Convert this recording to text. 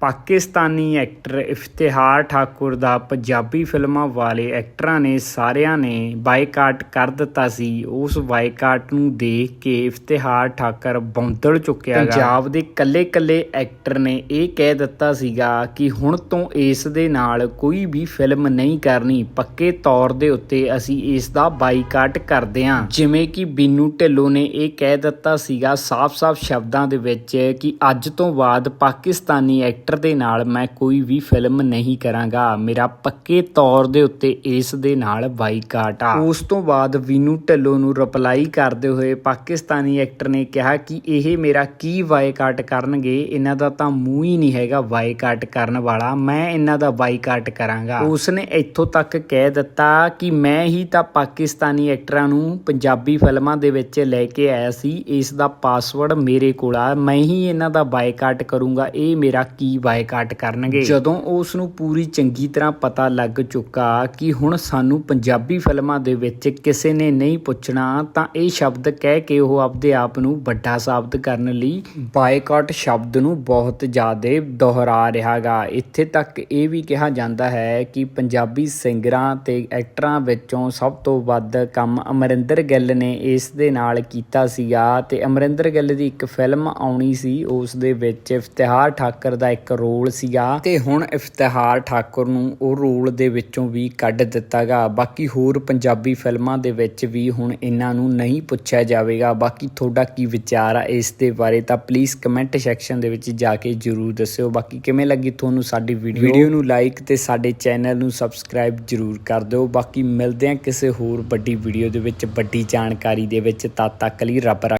Pakistani actor Iftikhar Thakur ਦਾ ਪੰਜਾਬੀ ਫਿਲਮਾਂ ਵਾਲੇ ਐਕਟਰਾਂ ਨੇ ਸਾਰਿਆਂ ਨੇ ਬਾਈਕਾਟ ਕਰ ਦਿੱਤਾ ਸੀ। ਉਸ ਬਾਈਕਾਟ ਨੂੰ ਦੇਖ ਕੇ ਇਫਤਿਹਾਰ ਠਾਕਰ ਬੌਂਦਲ ਚੁੱਕਿਆ ਪੰਜਾਬ ਦੇ ਕੱਲੇ-ਕੱਲੇ ਐਕਟਰ ਨੇ ਇਹ ਕਹਿ ਦਿੱਤਾ ਸੀਗਾ ਕਿ ਹੁਣ ਤੋਂ ਇਸ ਦੇ ਨਾਲ ਕੋਈ ਵੀ ਫਿਲਮ ਨਹੀਂ ਕਰਨੀ। ਪੱਕੇ ਤੌਰ ਦੇ ਉੱਤੇ ਅਸੀਂ ਇਸ ਦਾ ਬਾਈਕਾਟ ਕਰਦੇ ਹਾਂ ਜਿਵੇਂ ਕਿ ਬੀਨੂ ਢਿੱਲੋਂ ਨੇ ਇਹ ਕਹਿ ਦਿੱਤਾ ਸੀਗਾ ਸਾਫ਼-ਸਾਫ਼ ਸ਼ਬਦਾਂ ਦੇ ਵਿੱਚ ਕਿ ਅੱਜ ਤੋਂ ਬਾਅਦ ਪਾਕਿਸਤਾਨੀ ਐਕਟਰ ਦੇ ਨਾਲ ਮੈਂ ਕੋਈ ਵੀ ਫਿਲਮ ਨਹੀਂ ਕਰਾਂਗਾ। ਮੇਰਾ ਪੱਕੇ ਤੌਰ ਦੇ ਉੱਤੇ ਇਸ ਦੇ ਨਾਲ ਬਾਈਕਾਟ ਆ। ਉਸ ਤੋਂ ਬਾਅਦ ਬੀਨੂ ਢਿੱਲੋਂ ਨੂੰ ਰਿਪਲਾਈ ਕਰਦੇ ਹੋਏ ਪਾਕਿਸਤਾਨੀ ਐਕਟਰ ਨੇ ਕਿਹਾ ਕਿ ਇਹ ਮੇਰਾ ਕੀ ਬਾਈਕਾਟ ਕਰਨਗੇ, ਇਹਨਾਂ ਦਾ ਤਾਂ ਮੂੰਹ ਹੀ ਨਹੀਂ ਹੈਗਾ ਬਾਈਕਾਟ ਕਰਨ ਵਾਲਾ। ਮੈਂ ਇਹਨਾਂ ਦਾ ਬਾਈਕਾਟ ਕਰਾਂਗਾ। ਉਸਨੇ ਇੱਥੋਂ ਤੱਕ ਕਹਿ ਦਿੱਤਾ ਕਿ ਮੈਂ ਹੀ ਤਾਂ ਪਾਕਿਸਤਾਨੀ ਐਕਟਰਾਂ ਨੂੰ ਪੰਜਾਬੀ ਫਿਲਮਾਂ ਦੇ ਵਿੱਚ ਲੈ ਕੇ ਆਇਆ ਸੀ। ਇਸ ਦਾ ਪਾਸਵਰਡ ਮੇਰੇ ਕੋਲ ਆ। ਮੈਂ ਹੀ ਇਹਨਾਂ ਦਾ ਬਾਈਕਾਟ ਕਰੂੰਗਾ। ਇਹ ਮੇਰਾ ਕੀ ਬਾਈਕਾਟ ਕਰਨਗੇ। ਜਦੋਂ ਉਸ ਨੂੰ ਪੂਰੀ ਚੰਗੀ ਤਰ੍ਹਾਂ ਪਤਾ ਲੱਗ ਚੁੱਕਾ ਕਿ ਹੁਣ ਸਾਨੂੰ ਪੰਜਾਬੀ ਫਿਲਮਾਂ ਦੇ ਵਿੱਚ ਕਿਸੇ ਨੇ ਨਹੀਂ ਪੁੱਛਣਾ, ਤਾਂ ਇਹ ਸ਼ਬਦ ਕਹਿ ਕੇ ਉਹ ਆਪਦੇ ਆਪ ਨੂੰ ਵੱਡਾ ਸਾਬਤ ਕਰਨ ਲਈ ਬਾਈਕਾਟ ਸ਼ਬਦ ਨੂੰ ਬਹੁਤ ਜ਼ਿਆਦਾ ਦੁਹਰਾ ਰਿਹਾਗਾ। ਇੱਥੇ ਤੱਕ ਇਹ ਵੀ ਕਿਹਾ ਜਾਂਦਾ ਹੈ ਕਿ ਪੰਜਾਬੀ ਸਿੰਗਰਾਂ ਤੇ ਐਕਟਰਾਂ ਵਿੱਚੋਂ ਸਭ ਤੋਂ ਵੱਧ ਕੰਮ ਅਮਰਿੰਦਰ ਗਿੱਲ ਨੇ ਇਸ ਦੇ ਨਾਲ ਕੀਤਾ ਸੀਗਾ ਤੇ ਅਮਰਿੰਦਰ ਗਿੱਲ ਦੀ ਇੱਕ ਫਿਲਮ ਆਉਣੀ ਸੀ, ਉਸ ਦੇ ਵਿੱਚ ਇਫਤਿਹਾਰ ਠਾਕਰ ਦਾ ਇੱਕ ਰੋਲ ਸੀਗਾ ਤੇ ਹੁਣ ਇਫਤਿਹਾਰ ਠਾਕੁਰ ਨੂੰ ਉਹ ਰੋਲ ਦੇ ਵਿੱਚੋਂ ਵੀ ਕੱਢ ਦਿੱਤਾਗਾ। ਬਾਕੀ ਹੋਰ ਪੰਜਾਬੀ ਫਿਲਮਾਂ ਦੇ ਵਿੱਚ ਵੀ ਹੁਣ ਇਹਨਾਂ ਨੂੰ ਨਹੀਂ ਪੁੱਛਿਆ ਜਾਵੇਗਾ। ਬਾਕੀ ਤੁਹਾਡਾ ਕੀ ਵਿਚਾਰ ਆ ਇਸ ਦੇ ਬਾਰੇ ਤਾਂ ਪਲੀਜ਼ ਕਮੈਂਟ ਸੈਕਸ਼ਨ ਦੇ ਵਿੱਚ ਜਾ ਕੇ ਜਰੂਰ ਦੱਸਿਓ। ਬਾਕੀ ਕਿਵੇਂ ਲੱਗੀ ਤੁਹਾਨੂੰ ਸਾਡੀ ਵੀਡੀਓ ਵੀਡੀਓ ਨੂੰ ਲਾਈਕ ਤੇ ਸਾਡੇ ਚੈਨਲ ਨੂੰ ਸਬਸਕ੍ਰਾਈਬ ਜਰੂਰ ਕਰ ਦਿਓ। ਬਾਕੀ ਮਿਲਦੇ ਹਾਂ ਕਿਸੇ ਹੋਰ ਵੱਡੀ ਵੀਡੀਓ ਦੇ ਵਿੱਚ ਵੱਡੀ ਜਾਣਕਾਰੀ ਦੇ ਵਿੱਚ। ਤਦ ਤੱਕ ਲਈ ਰੱਬ